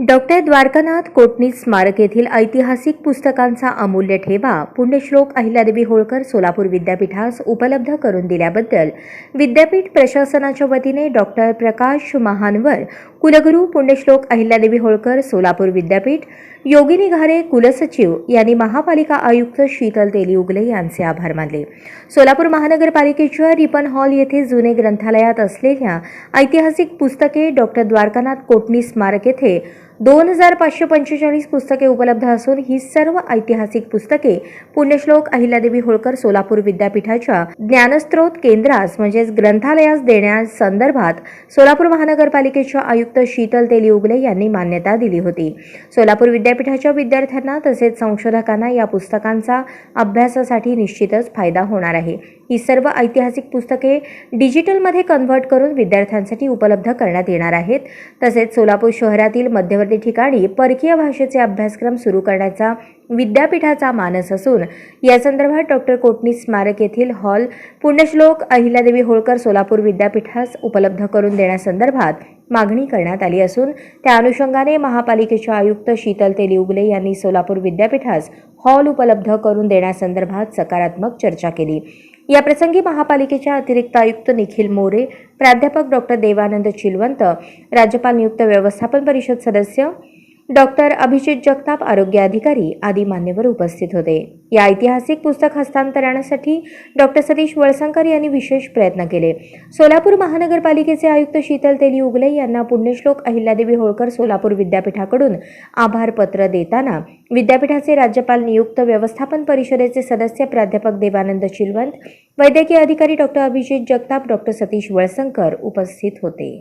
Doctor Dwarkanath कोटणी स्मारक येथील ऐतिहासिक पुस्तकांचा अमूल्य ठेवा पुण्यश्लोक अहिल्यादेवी होळकर सोलापूर विद्यापीठास उपलब्ध करून दिल्याबद्दल विद्यापीठ प्रशासनाच्या वतीने डॉक्टर प्रकाश महानवर कुलगुरू पुण्यश्लोक अहिल्यादेवी होळकर सोलापूर विद्यापीठ योगिनी घारे कुलसचिव यांनी महापालिका आयुक्त शीतल तेली उगले यांचे आभार मानले. सोलापूर महानगरपालिकेच्या रिपन हॉल येथे जुने ग्रंथालयात असलेल्या ऐतिहासिक पुस्तके डॉक्टर द्वारकानाथ कोटणी स्मारक येथे दोन हजार पाचशे पंचेचाळीस पुस्तके उपलब्ध असून ही सर्व ऐतिहासिक पुस्तके पुण्यश्लोक अहिल्यादेवी होळकर सोलापूर विद्यापीठाच्या ज्ञानस्त्रोत केंद्रास म्हणजेच ग्रंथालयास देण्यास संदर्भात सोलापूर महानगरपालिकेच्या आयुक्त शीतल तेली उगले यांनी मान्यता दिली होती. सोलापूर विद्यापीठाच्या विद्यार्थ्यांना तसेच संशोधकांना या पुस्तकांचा अभ्यासासाठी निश्चितच फायदा होणार आहे. ही सर्व ऐतिहासिक पुस्तके डिजिटलमध्ये कन्व्हर्ट करून विद्यार्थ्यांसाठी उपलब्ध करण्यात येणार आहेत. तसेच सोलापूर शहरातील मध्यवर्ती ठिकाणी परकीय भाषेचे अभ्यासक्रम सुरू करण्याचा विद्यापीठाचा मानस असून या संदर्भात डॉक्टर कोटणी स्मारक येथील हॉल पुण्यश्लोक अहिल्यादेवी होळकर सोलापूर विद्यापीठास उपलब्ध करून देण्यासंदर्भात मागणी करण्यात आली असून त्या अनुषंगाने महापालिकेचे आयुक्त शीतल तेलिउगले यांनी सोलापूर विद्यापीठास हॉल उपलब्ध करून देण्यासंदर्भात सकारात्मक चर्चा केली. या प्रसंगी महापालिकेच्या अतिरिक्त आयुक्त निखिल मोरे प्राध्यापक डॉक्टर देवानंद चिलवंत राज्यपाल नियुक्त व्यवस्थापन परिषद सदस्य डॉक्टर अभिजित जगताप आरोग्य अधिकारी आदी मान्यवर उपस्थित होते. या ऐतिहासिक पुस्तक हस्तांतरणासाठी डॉक्टर सतीश वळसंकर यांनी विशेष प्रयत्न केले. सोलापूर महानगरपालिकेचे आयुक्त शीतल तेली उगले यांना पुण्यश्लोक अहिल्यादेवी होळकर सोलापूर विद्यापीठाकडून आभारपत्र देताना विद्यापीठाचे राज्यपाल नियुक्त व्यवस्थापन परिषदेचे सदस्य प्राध्यापक देवानंद चिलवंत वैद्यकीय अधिकारी डॉक्टर अभिजित जगताप डॉक्टर सतीश वळसंकर उपस्थित होते.